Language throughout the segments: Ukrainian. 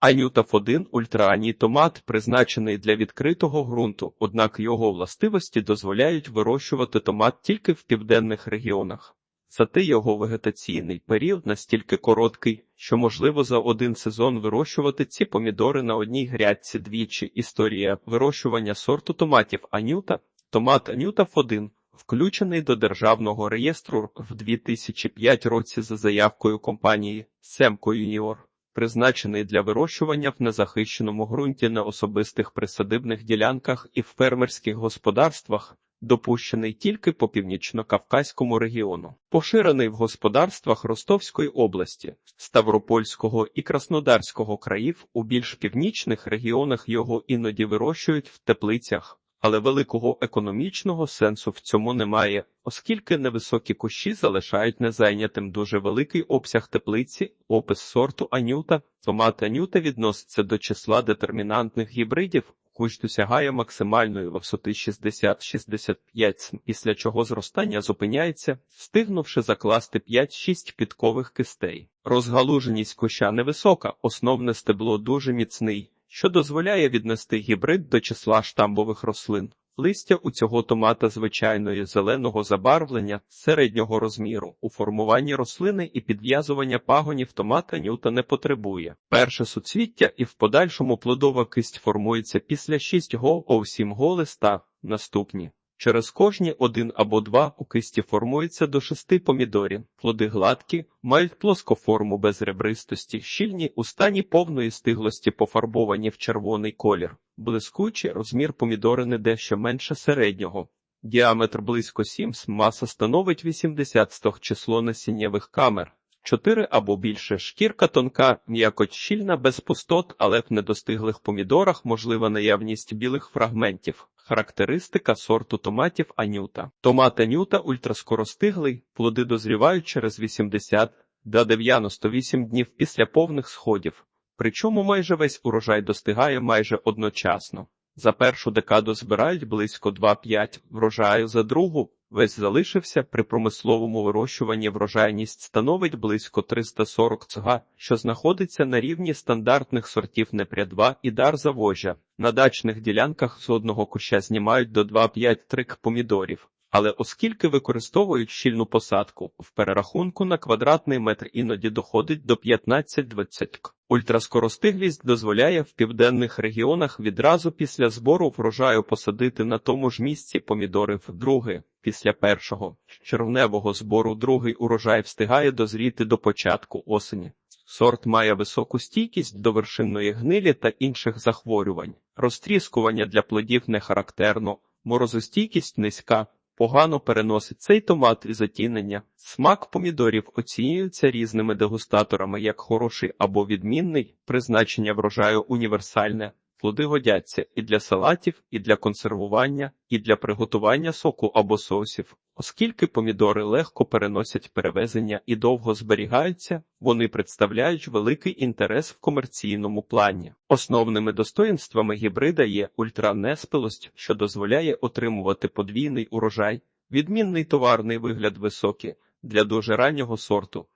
Анютав 1 ультрааній томат призначений для відкритого ґрунту, однак його властивості дозволяють вирощувати томат тільки в південних регіонах. Зате його вегетаційний період настільки короткий, що можливо за один сезон вирощувати ці помідори на одній грядці двічі. Історія вирощування сорту томатів Анюта. Томат Анютав 1 включений до Державного реєстру в 2005 році за заявкою компанії Семко Юніор. Призначений для вирощування в незахищеному ґрунті на особистих присадибних ділянках і в фермерських господарствах, допущений тільки по північно-кавказькому регіону, поширений в господарствах Ростовської області, Ставропольського і Краснодарського країв у більш північних регіонах його іноді вирощують в теплицях. Але великого економічного сенсу в цьому немає, оскільки невисокі кущі залишають незайнятим дуже великий обсяг теплиці, опис сорту анюта. Томат анюта відноситься до числа детермінантних гібридів, кущ досягає максимальної висоти 60-65 см, після чого зростання зупиняється, встигнувши закласти 5-6 підкових кистей. Розгалуженість куща невисока, основне стебло дуже міцний що дозволяє віднести гібрид до числа штамбових рослин. Листя у цього томата звичайної зеленого забарвлення середнього розміру. У формуванні рослини і підв'язування пагонів томата нюта не потребує. Перше суцвіття і в подальшому плодова кисть формується після 6 го о 7 го листа. Наступні. Через кожні один або два у кисті формується до шести помідорів. Плоди гладкі, мають плоскоформу без ребристості, щільні у стані повної стиглості пофарбовані в червоний колір. Блискучий розмір помідорини дещо менше середнього. Діаметр близько 7 см, маса становить 80 стог число насіннєвих камер. Чотири або більше шкірка тонка, м'якоть щільна без пустот, але в недостиглих помідорах можлива наявність білих фрагментів. Характеристика сорту томатів Анюта. Томат Анюта ультраскоростиглий, плоди дозрівають через 80 до 98 днів після повних сходів, причому майже весь урожай достигає майже одночасно. За першу декаду збирають близько 2-5 врожаю, за другу весь залишився при промисловому вирощуванні врожайність становить близько 340 цга, що знаходиться на рівні стандартних сортів непрядва і дар завожжя. На дачних ділянках з одного куща знімають до 2-5 трик помідорів. Але оскільки використовують щільну посадку, в перерахунку на квадратний метр іноді доходить до 15-20 к. Ультраскоростиглість дозволяє в південних регіонах відразу після збору врожаю посадити на тому ж місці помідори вдруге. Після першого червневого збору другий урожай встигає дозріти до початку осені. Сорт має високу стійкість до вершинної гнилі та інших захворювань. Розтріскування для плодів не характерно, морозостійкість низька. Погано переносить цей томат і затінення. Смак помідорів оцінюється різними дегустаторами як хороший або відмінний, призначення врожаю універсальне. Плоди годяться і для салатів, і для консервування, і для приготування соку або соусів. Оскільки помідори легко переносять перевезення і довго зберігаються, вони представляють великий інтерес в комерційному плані. Основними достоїнствами гібрида є ультранеспилость, що дозволяє отримувати подвійний урожай, відмінний товарний вигляд високий для дуже раннього сорту.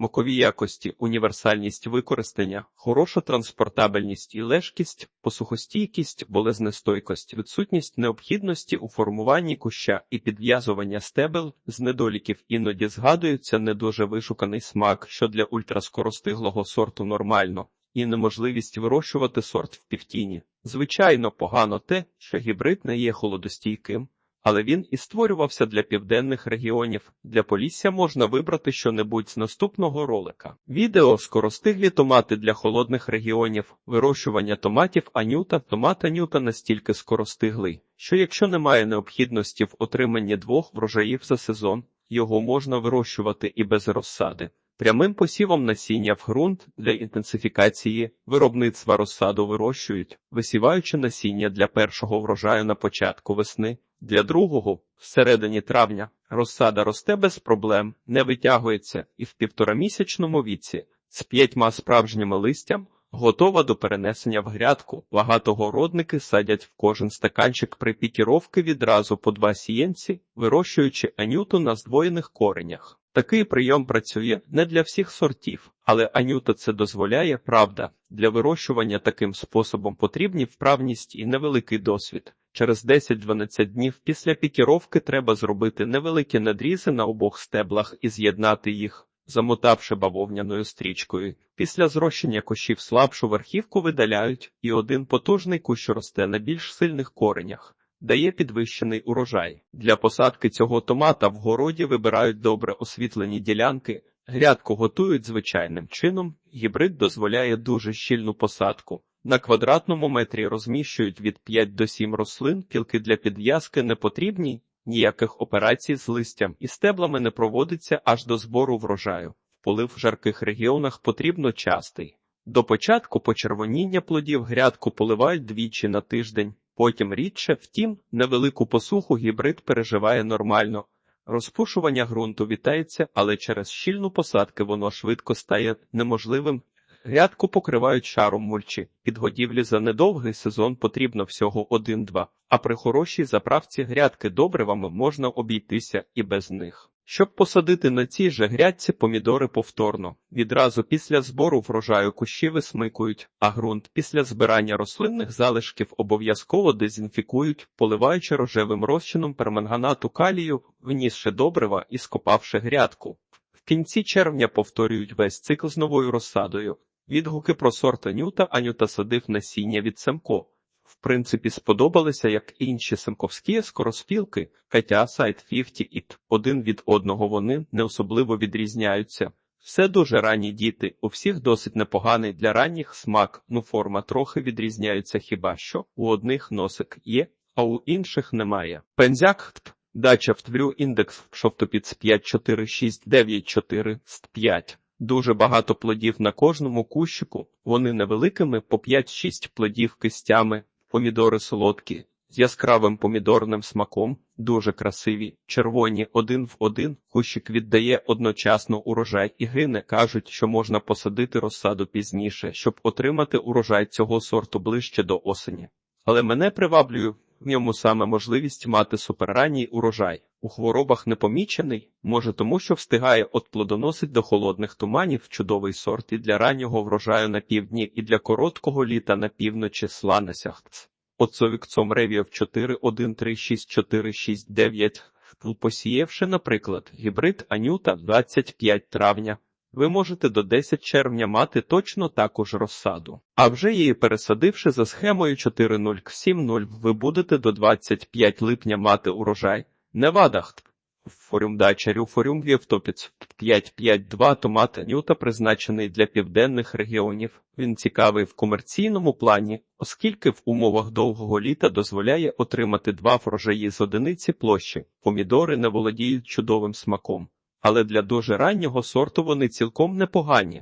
Мокові якості, універсальність використання, хороша транспортабельність і лежкість, посухостійкість, болезнестойкость, відсутність необхідності у формуванні куща і підв'язування стебел з недоліків іноді згадується не дуже вишуканий смак, що для ультраскоростиглого сорту нормально, і неможливість вирощувати сорт в півтіні. Звичайно, погано те, що гібрид не є холодостійким але він і створювався для південних регіонів. Для Полісся можна вибрати щонебудь з наступного ролика. Відео скоростиглі томати для холодних регіонів, вирощування томатів анюта. Томат анюта настільки скоростиглий, що якщо немає необхідності в отриманні двох врожаїв за сезон, його можна вирощувати і без розсади. Прямим посівом насіння в ґрунт для інтенсифікації виробництва розсаду вирощують, висіваючи насіння для першого врожаю на початку весни. Для другого, всередині травня, розсада росте без проблем, не витягується і в півторамісячному віці з п'ятьма справжніми листям готова до перенесення в грядку. Багатогородники садять в кожен стаканчик при пікіровки відразу по два сієнці, вирощуючи анюту на здвоєних коренях. Такий прийом працює не для всіх сортів, але Анюта це дозволяє, правда. Для вирощування таким способом потрібні вправність і невеликий досвід. Через 10-12 днів після пікіровки треба зробити невеликі надрізи на обох стеблах і з'єднати їх, замотавши бавовняною стрічкою. Після зрощення кущів слабшу верхівку видаляють, і один потужний кущ росте на більш сильних коренях. Дає підвищений урожай. Для посадки цього томата в городі вибирають добре освітлені ділянки, грядку готують звичайним чином, гібрид дозволяє дуже щільну посадку. На квадратному метрі розміщують від 5 до 7 рослин, кілки для підв'язки не потрібні, ніяких операцій з листям і стеблами не проводиться аж до збору врожаю. Полив в жарких регіонах потрібно частий. До початку почервоніння плодів грядку поливають двічі на тиждень, потім рідше, втім, невелику посуху гібрид переживає нормально. Розпушування ґрунту вітається, але через щільну посадки воно швидко стає неможливим. Грядку покривають шаром мульчі. Підгодівлі за недовгий сезон потрібно всього 1-2, а при хорошій заправці грядки добривами можна обійтися і без них. Щоб посадити на цій же грядці помідори повторно, відразу після збору врожаю кущі висмикують, а ґрунт після збирання рослинних залишків обов'язково дезінфікують, поливаючи рожевим розчином перманганату калію, внісши добрива і скопавши грядку. В кінці червня повторюють весь цикл з новою розсадою. Відгуки про сорт Анюта Анюта садив насіння від Семко. В принципі, сподобалися як інші семковські скороспілки, хоча сайт 50 It один від одного вони не особливо відрізняються. Все дуже ранні діти, у всіх досить непоганий для ранніх смак, ну форма трохи відрізняється хіба що у одних носик є, а у інших немає. Пензяк дача в тврю індекс шовтопіц 54694 ст 5. Дуже багато плодів на кожному кущику, вони невеликими по 5-6 плодів кистями, помідори солодкі, з яскравим помідорним смаком, дуже красиві, червоні один в один, кущик віддає одночасно урожай і гине, кажуть, що можна посадити розсаду пізніше, щоб отримати урожай цього сорту ближче до осені. Але мене приваблює в ньому саме можливість мати суперранній урожай. У хворобах не помічений, може тому, що встигає от плодоносить до холодних туманів чудовий сорт і для раннього врожаю на півдні, і для короткого літа на півночі сланесяхц. Оцовікцом ревів 4136469, посіявши, наприклад, гібрид Анюта 25 травня. Ви можете до 10 червня мати точно також розсаду. А вже її пересадивши за схемою 4070, ви будете до 25 липня мати урожай. Невадах. Форум дачарю форум Вєвтопіц 552 томат Анюта призначений для південних регіонів. Він цікавий в комерційному плані, оскільки в умовах довгого літа дозволяє отримати два врожаї з одиниці площі. Помідори не володіють чудовим смаком, але для дуже раннього сорту вони цілком непогані.